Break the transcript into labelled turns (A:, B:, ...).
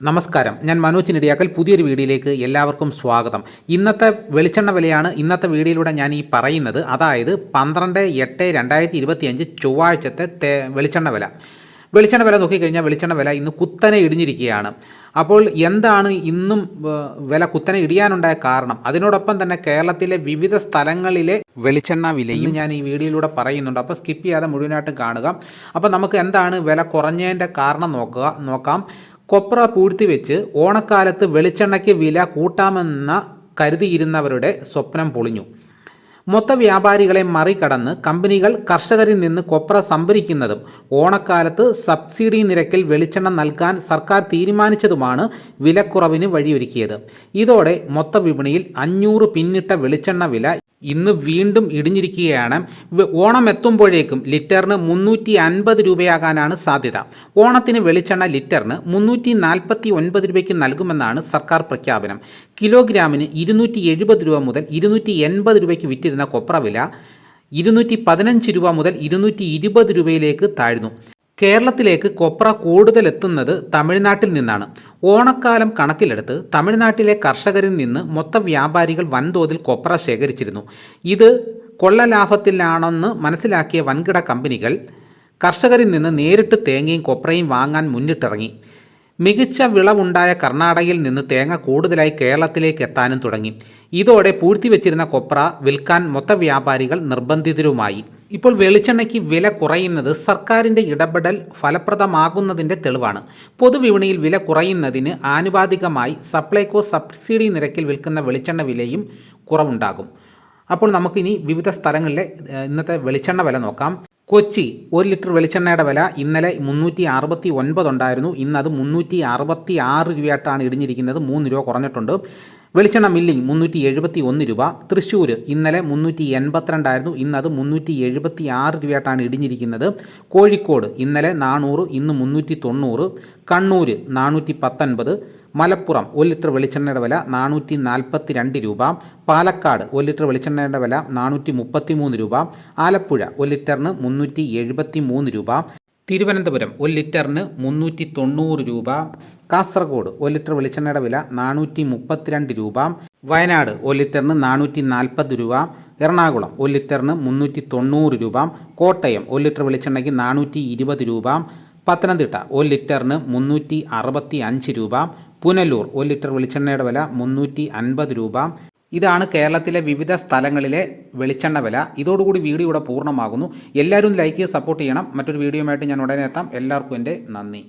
A: നമസ്കാരം. ഞാൻ മനോജ് നെടിയാക്കൽ. പുതിയൊരു വീഡിയോയിലേക്ക് എല്ലാവർക്കും സ്വാഗതം. ഇന്നത്തെ വെളിച്ചെണ്ണ വിലയാണ് ഇന്നത്തെ വീഡിയോയിലൂടെ ഞാൻ ഈ പറയുന്നത്. അതായത് പന്ത്രണ്ട് എട്ട് രണ്ടായിരത്തി ഇരുപത്തിയഞ്ച് ചൊവ്വാഴ്ചത്തെ തേ വെളിച്ചെണ്ണ വില. വെളിച്ചെണ്ണ വില നോക്കിക്കഴിഞ്ഞാൽ വെളിച്ചെണ്ണ വില ഇന്ന് കുത്തനെ ഇടിഞ്ഞിരിക്കുകയാണ്. അപ്പോൾ എന്താണ് ഇന്നും വില കുത്തനെ ഇടിയാനുണ്ടായ കാരണം? അതിനോടൊപ്പം തന്നെ കേരളത്തിലെ വിവിധ സ്ഥലങ്ങളിലെ വെളിച്ചെണ്ണ വിലയും ഞാൻ ഈ വീഡിയോയിലൂടെ പറയുന്നുണ്ട്. അപ്പോൾ സ്കിപ്പ് ചെയ്യാതെ മുഴുവനായിട്ടും കാണുക. അപ്പോൾ നമുക്ക് എന്താണ് വില കുറഞ്ഞതിന്റെ കാരണം നോക്കുക നോക്കാം. കൊപ്ര പൂഴ്ത്തി വെച്ച് ഓണക്കാലത്ത് വെളിച്ചെണ്ണയ്ക്ക് വില കൂട്ടാമെന്ന കരുതിയിരുന്നവരുടെ സ്വപ്നം പൊളിഞ്ഞു. മൊത്ത വ്യാപാരികളെ മറികടന്ന് കമ്പനികൾ കർഷകരിൽ നിന്ന് കൊപ്ര സംഭരിക്കുന്നതും ഓണക്കാലത്ത് സബ്സിഡി നിരക്കിൽ വെളിച്ചെണ്ണ നൽകാൻ സർക്കാർ തീരുമാനിച്ചതുമാണ് വിലക്കുറവിന് വഴിയൊരുക്കിയത്. ഇതോടെ മൊത്ത വിപണിയിൽ അഞ്ഞൂറ് പിന്നിട്ട വെളിച്ചെണ്ണ വില ഇന്ന് വീണ്ടും ഇടിഞ്ഞിരിക്കുകയാണ്. ഓണം എത്തുമ്പോഴേക്കും ലിറ്ററിന് മുന്നൂറ്റി അൻപത് രൂപയാകാനാണ് സാധ്യത. ഓണത്തിന് വെളിച്ചെണ്ണ ലിറ്ററിന് മുന്നൂറ്റി നാൽപ്പത്തി ഒൻപത് രൂപയ്ക്ക് നൽകുമെന്നാണ് സർക്കാർ പ്രഖ്യാപനം. കിലോഗ്രാമിന് ഇരുന്നൂറ്റി എഴുപത് രൂപ മുതൽ ഇരുന്നൂറ്റി എൺപത് രൂപയ്ക്ക് വിറ്റിരുന്ന കൊപ്ര വില ഇരുന്നൂറ്റി പതിനഞ്ച് രൂപ മുതൽ ഇരുന്നൂറ്റി ഇരുപത് രൂപയിലേക്ക് താഴ്ന്നു. കേരളത്തിലേക്ക് കൊപ്ര കൂടുതൽ എത്തുന്നത് തമിഴ്നാട്ടിൽ നിന്നാണ്. ഓണക്കാലം കണക്കിലെടുത്ത് തമിഴ്നാട്ടിലെ കർഷകരിൽ നിന്ന് മൊത്ത വ്യാപാരികൾ വൻതോതിൽ കൊപ്ര ശേഖരിച്ചിരുന്നു. ഇത് കൊള്ളലാഭത്തിലാണെന്ന് മനസ്സിലാക്കിയ വൻകിട കമ്പനികൾ കർഷകരിൽ നിന്ന് നേരിട്ട് തേങ്ങയും കൊപ്രയും വാങ്ങാൻ മുന്നിട്ടിറങ്ങി. മികച്ച വിളവുണ്ടായ കർണാടകയിൽ നിന്ന് തേങ്ങ കൂടുതലായി കേരളത്തിലേക്ക് എത്താനും തുടങ്ങി. ഇതോടെ പൂഴ്ത്തിവെച്ചിരുന്ന കൊപ്ര വിൽക്കാൻ മൊത്ത വ്യാപാരികൾ നിർബന്ധിതരുമായി. ഇപ്പോൾ വെളിച്ചെണ്ണയ്ക്ക് വില കുറയുന്നത് സർക്കാരിന്റെ ഇടപെടൽ ഫലപ്രദമാകുന്നതിന്റെ തെളിവാണ്. പൊതുവിപണിയിൽ വില കുറയുന്നതിന് ആനുപാതികമായി സപ്ലൈകോ സബ്സിഡി നിരക്കിൽ വിൽക്കുന്ന വെളിച്ചെണ്ണ വിലയും കുറവുണ്ടാകും. അപ്പോൾ നമുക്കിനി വിവിധ സ്ഥലങ്ങളിലെ ഇന്നത്തെ വെളിച്ചെണ്ണ വില നോക്കാം. കൊച്ചി ഒരു ലിറ്റർ വെളിച്ചെണ്ണയുടെ വില ഇന്നലെ മുന്നൂറ്റി അറുപത്തി ഒൻപത് ഉണ്ടായിരുന്നു ഇന്ന് അത് മുന്നൂറ്റി അറുപത്തി ആറ് രൂപയായിട്ടാണ് ഇടിഞ്ഞിരിക്കുന്നത്. മൂന്ന് രൂപ കുറഞ്ഞിട്ടുണ്ട്. വെളിച്ചെണ്ണ മില്ലിംഗ് മുന്നൂറ്റി എഴുപത്തി ഒന്ന് രൂപ. തൃശ്ശൂർ ഇന്നലെ മുന്നൂറ്റി എൺപത്തിരണ്ടായിരുന്നു ഇന്ന് അത് മുന്നൂറ്റി എഴുപത്തി ആറ് രൂപയായിട്ടാണ് ഇടിഞ്ഞിരിക്കുന്നത്. കോഴിക്കോട് ഇന്നലെ നാനൂറ് ഇന്ന് മുന്നൂറ്റി തൊണ്ണൂറ് കണ്ണൂർ നാനൂറ്റി പത്തൊൻപത് മലപ്പുറം ഒരു ലിറ്റർ വെളിച്ചെണ്ണയുടെ വില നാനൂറ്റി നാൽപ്പത്തി രണ്ട് രൂപ. പാലക്കാട് ഒരു ലിറ്റർ വെളിച്ചെണ്ണയുടെ വില നാനൂറ്റി മുപ്പത്തി മൂന്ന് രൂപ. ആലപ്പുഴ ഒരു ലിറ്ററിന് മുന്നൂറ്റി എഴുപത്തി മൂന്ന് രൂപ. തിരുവനന്തപുരം ഒരു ലിറ്ററിന് മുന്നൂറ്റി തൊണ്ണൂറ് രൂപ. കാസർഗോഡ് ഒരു ലിറ്റർ വെളിച്ചെണ്ണയുടെ വില നാനൂറ്റി മുപ്പത്തിരണ്ട് രൂപ. വയനാട് ഒരു ലിറ്ററിന് നാനൂറ്റി നാൽപ്പത് രൂപ. എറണാകുളം ഒരു ലിറ്ററിന് മുന്നൂറ്റി തൊണ്ണൂറ് രൂപ. കോട്ടയം ഒരു ലിറ്റർ വെളിച്ചെണ്ണയ്ക്ക് നാനൂറ്റി ഇരുപത് രൂപ. പത്തനംതിട്ട ഒരു ലിറ്ററിന് മുന്നൂറ്റി അറുപത്തി അഞ്ച് രൂപ. പുനലൂർ ഒരു ലിറ്റർ വെളിച്ചെണ്ണയുടെ വില മുന്നൂറ്റി അൻപത് രൂപ. ഇതാണ് കേരളത്തിലെ വിവിധ സ്ഥലങ്ങളിലെ വെളിച്ചെണ്ണ വില. ഇതോടുകൂടി വീഡിയോ ഇവിടെ പൂർണമാകുന്നു. എല്ലാവരും ലൈക്ക് ചെയ്ത് സപ്പോർട്ട് ചെയ്യണം. മറ്റൊരു വീഡിയോയുമായിട്ട് ഞാൻ ഉടനെ എത്താം. എല്ലാവർക്കും എന്റെ നന്ദി.